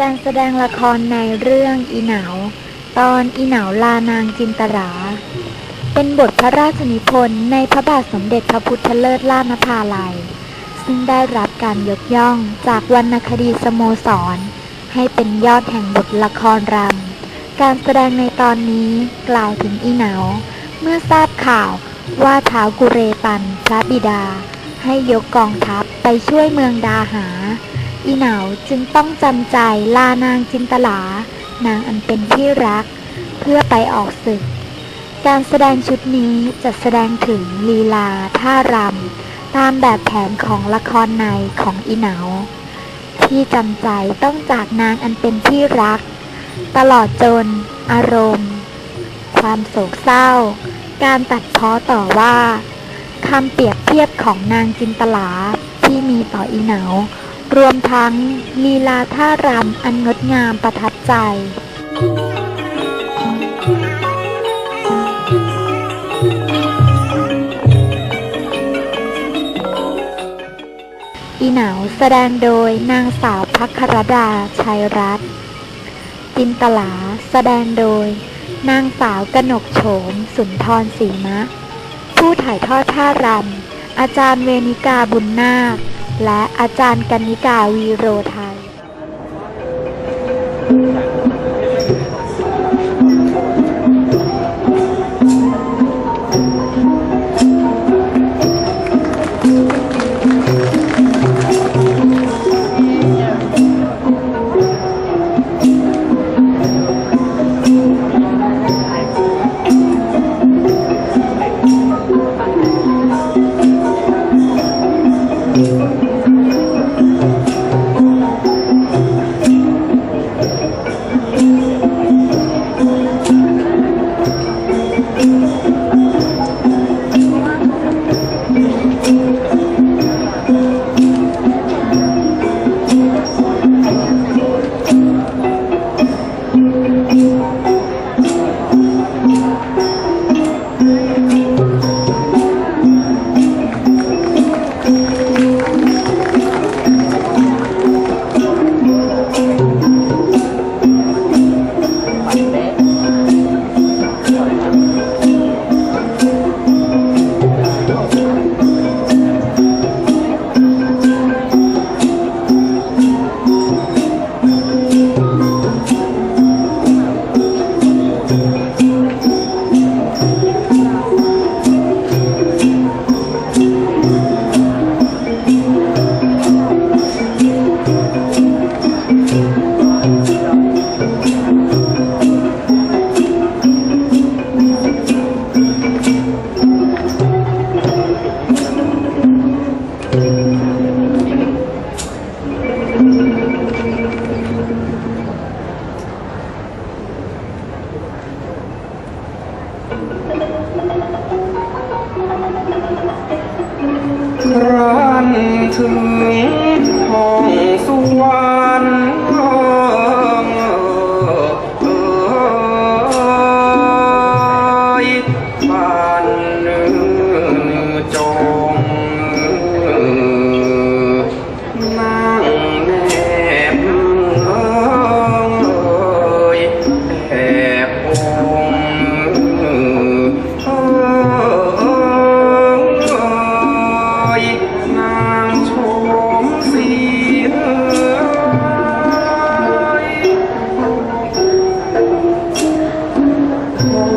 การแสดงละครในเรื่องอีเหนาตอนอีเหนาลานางจินตรา เป็นบทพระราชนิพนธ์ในพระบาทสมเด็จพระพุทธเลิศล่านภาลัย ซึ่งได้รับการยกย่องจากวรรณคดีสโมสร ให้เป็นยอดแห่งบทละครรำการแสดงในตอนนี้กล่าวถึงอีเหนาเมื่อทราบข่าวว่าท้าวกุเรปันพระบิดา ให้ยกกองทัพไปช่วยเมืองดาหา อีเหนาจึงต้องจำใจลานางจินตลา นางอันเป็นที่รัก เพื่อไปออกศึก การแสดงชุดนี้จะแสดงถึงลีลาท่ารำตามแบบแผนของละครในของอีเหนา ที่จำใจต้องจากนางอันเป็นที่รัก ตลอดจน อารมณ์ ความโศกเศร้า การตัดพ้อต่อว่าคำเปรียบเทียบของนางจินตลาที่มีต่ออีเหนา รวมทั้งลีลาท่ารำอันงดงามประทับใจ อีเหนาแสดงโดยนางสาวพัครดาชัยรัตน์จินตลาแสดงโดย นางสาวกนกโฉม สุนทรศรีมะ ผู้ถ่ายทอดท่ารำอาจารย์เวนิกาบุญนาค และอาจารย์กนิกาวีโรไทย รันถึงห้องสวรรค์ ทอ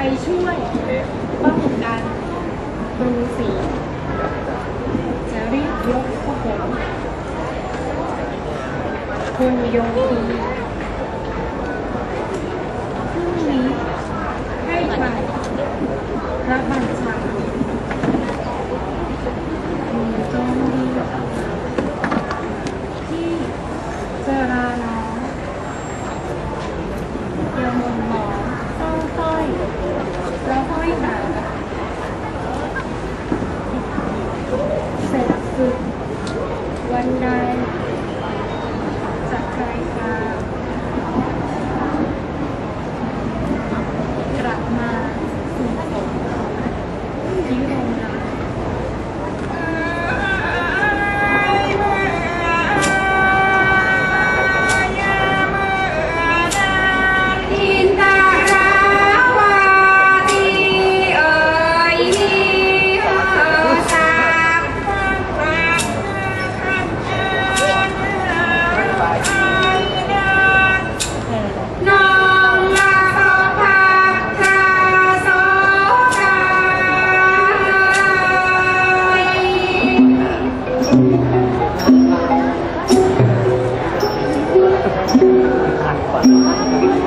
ไปช่วยป้องกันกรูสีจะรีบยกพวกผมครูโยงดีพรุ่งนี้ให้ไปพระบัญชา Thank you.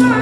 น้ำ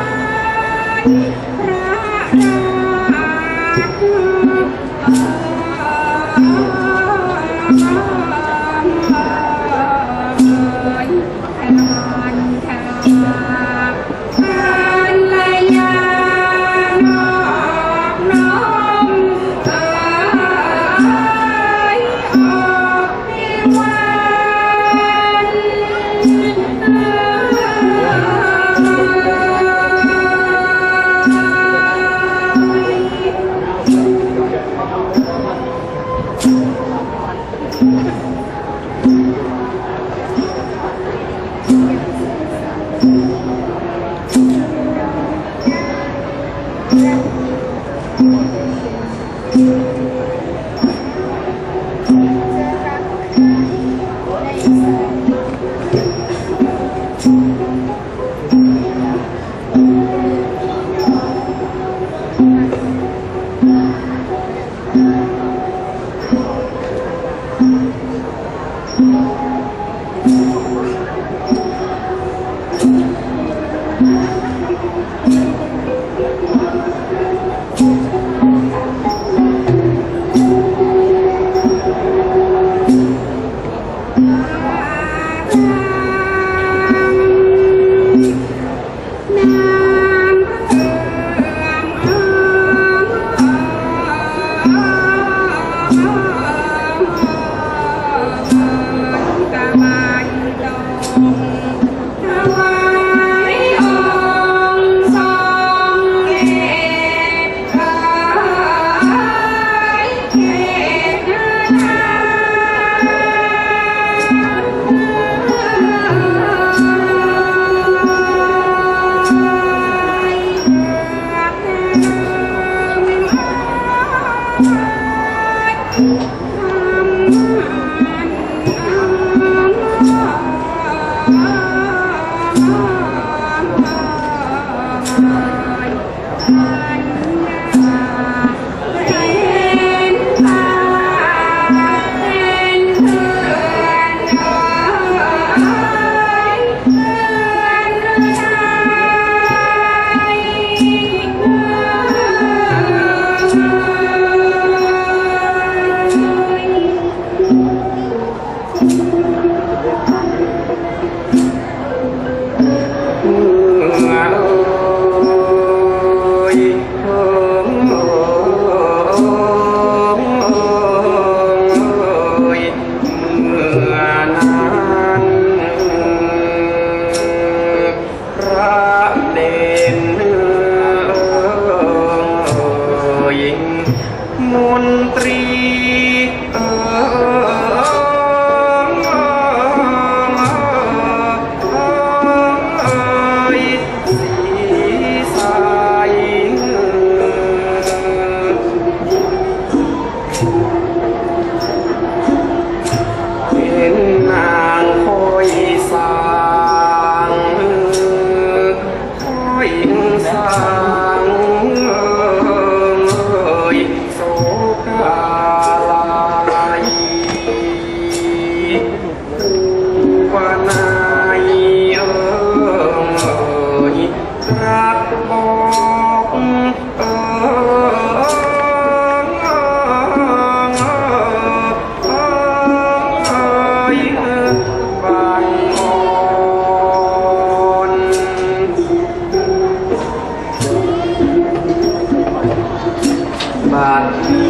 บัดนี้พี่